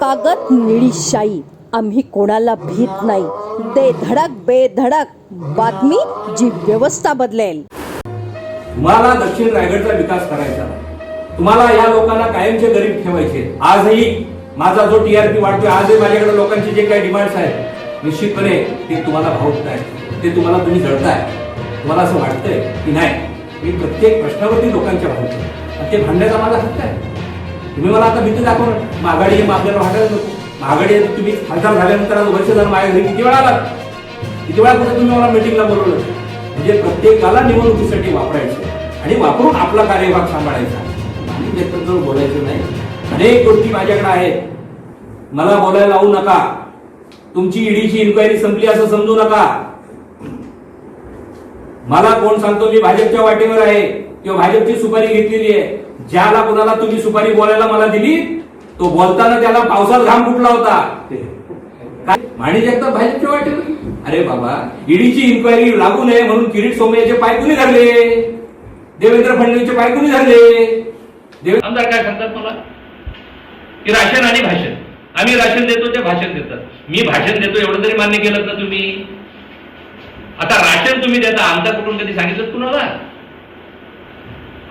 कागद निळी शाई आम्ही कोणाला भीत नाही. दे धडक बेधडक बातमी जी व्यवस्था बदलेल. तुम्हाला दक्षिण रायगडचा विकास करायचा तुम्हाला या लोकांना कायमचे गरीब ठेवायचे. आजही माझा जो टीआरपी वाढतोय आजही माझ्याकडे लोकांचे जे काही डिमांड्स आहेत निश्चितपणे ते तुम्हाला भावत आहेत. ते तुम्हाला तुम्ही जळताय तुम्हाला असं वाटतंय की नाही? मी प्रत्येक प्रश्नावरती लोकांच्या भावतो ते भांडण्याचा माझा हक्क आहे. तुम्ही मला आता भीती दाखवणार महागाडी हे आपल्याला वाटायला नको. महागाडी तुम्ही खासदार झाल्यानंतर आज वर्ष झालं माझ्या घरी किती वेळा आलात किती वेळा कुठे तुम्ही मला मिटिंगला बोलवलं? म्हणजे प्रत्येकाला निवडणुकीसाठी वापरायचं आणि वापरून आपला कार्यभाग सांभाळायचा. आणि त्याच्याजवळ बोलायचं नाही. अनेक गोष्टी माझ्याकडे आहेत. मला बोलायला लावू नका. तुमची ईडीची इन्क्वायरी संपली असं समजू नका. मला कोण सांगतो मी भाजपच्या वाटेवर आहे? किंवा भाजपची सुपारी घेतलेली आहे ज्याला कोणाला तुम्ही सुपारी बोलायला मला दिली तो बोलताना त्याला पावसात घाम फुटला होता. काय? माणी जगताप भाजपच्या वाटेल. अरे बाबा ईडीची इन्क्वायरी लागू नये म्हणून किरीट सोमय्याचे पाय कुणी धरले? देवेंद्र फडणवीसचे पाय कुणी धरले? आमदार काय सांगतात मला? की राशन आणि भाषण. आम्ही राशन देतो ते भाषण देतात. मी भाषण देतो एवढं तरी मान्य केलं का तुम्ही? आता राशन तुम्ही देता आमदार कुठून कधी सांगितलं कुणाला?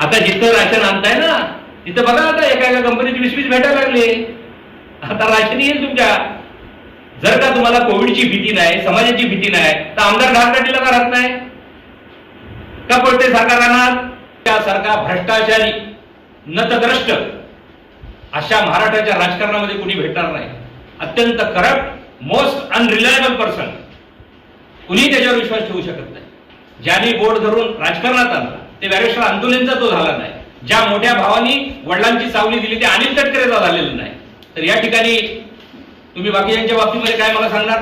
आता जिथं राशन आणताय ना तिथं बघा आता एका एका कंपनीची वीस वीस भेटायला लागले. आता राशन येईल तुमच्या. जर का तुम्हाला कोविडची भीती नाही समाजाची भीती नाही तर आमदार घाटकाठीला का राहत नाही? का पडते सरकार राहणार त्यासारखा भ्रष्टाचारी नतद्रष्ट अशा महाराष्ट्राच्या राजकारणामध्ये कुणी भेटणार नाही. अत्यंत करप्ट मोस्ट अनरिलायबल पर्सन कुणी त्याच्यावर विश्वास ठेवू शकत नाही. ज्यांनी बोर्ड धरून राजकारणात आणलं. ते व्यारेश्वर आंदोलनचा तो झाला नाही. ज्या मोठ्या भावानी वडिलांची सावली दिली ते अनिल तटकरेचा झालेलं नाही. तर या ठिकाणी तुम्ही बाकीच्या बाबतीमध्ये काय मला सांगणार?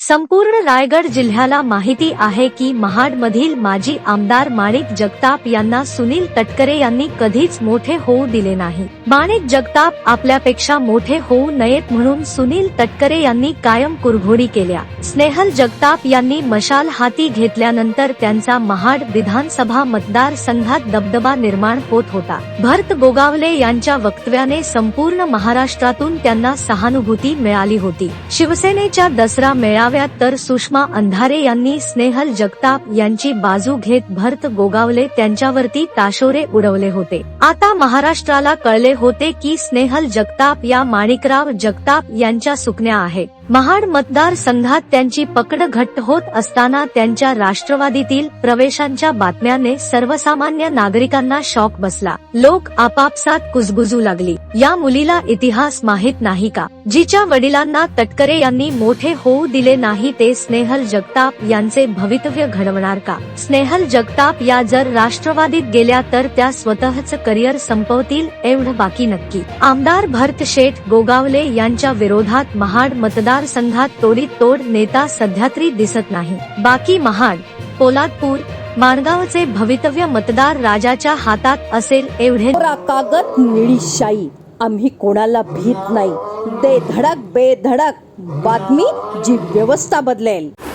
संपूर्ण रायगड जिल्ह्याला माहिती आहे की महाडमधील माजी आमदार माणिक जगताप यांना सुनील तटकरे यांनी कधीच मोठे होऊ दिले नाही. माणिक जगताप आपल्यापेक्षा मोठे होऊ नयेत म्हणून सुनील तटकरे यांनी कायम कुरघोडी केल्या. स्नेहल जगताप यांनी मशाल हाती घेतल्यानंतर त्यांचा महाड विधानसभा मतदार संघात दबदबा निर्माण होत होता. भरत गोगावले यांच्या वक्तव्याने संपूर्ण महाराष्ट्रातून त्यांना सहानुभूती मिळाली होती. शिवसेनेच्या दसरा मेळा मेळाव्यात तर सुषमा अंधारे यांनी स्नेहल जगताप यांची बाजू घेत भरत गोगावले त्यांच्यावरती ताशोरे उडवले होते. आता महाराष्ट्राला कळले होते की स्नेहल जगताप या माणिकराव जगताप यांच्या सुकण्या आहेत. महाड मतदार संघात त्यांची पकड घट्ट होत असताना त्यांच्या राष्ट्रवादीतील प्रवेशांच्या बातम्याने सर्वसामान्य नागरिकांना शॉक बसला. लोक आपापसात कुजबुजू लागली. या मुलीला इतिहास माहीत नाही का? जिच्या वडिलांना तटकरे यांनी मोठे होऊ दिले नाही ते स्नेहल जगताप यांचे भवितव्य घडवणार का? स्नेहल जगताप या जर राष्ट्रवादीत गेल्या तर त्या स्वतःच करिअर संपवतील एवढं बाकी नक्की. आमदार भरत शेठ गोगावले यांच्या विरोधात महाड मतदारसंघात तोडीत तोड नेता सध्या तरी दिसत नाही. बाकी महाड पोलादपूर माणगावचे भवितव्य मतदार राजाच्या हातात असेल एवढे कागद निळीशाही आम्ही कोणाला भीत नाही. दे धडक बेधडक बातमी जी व्यवस्था बदलेल.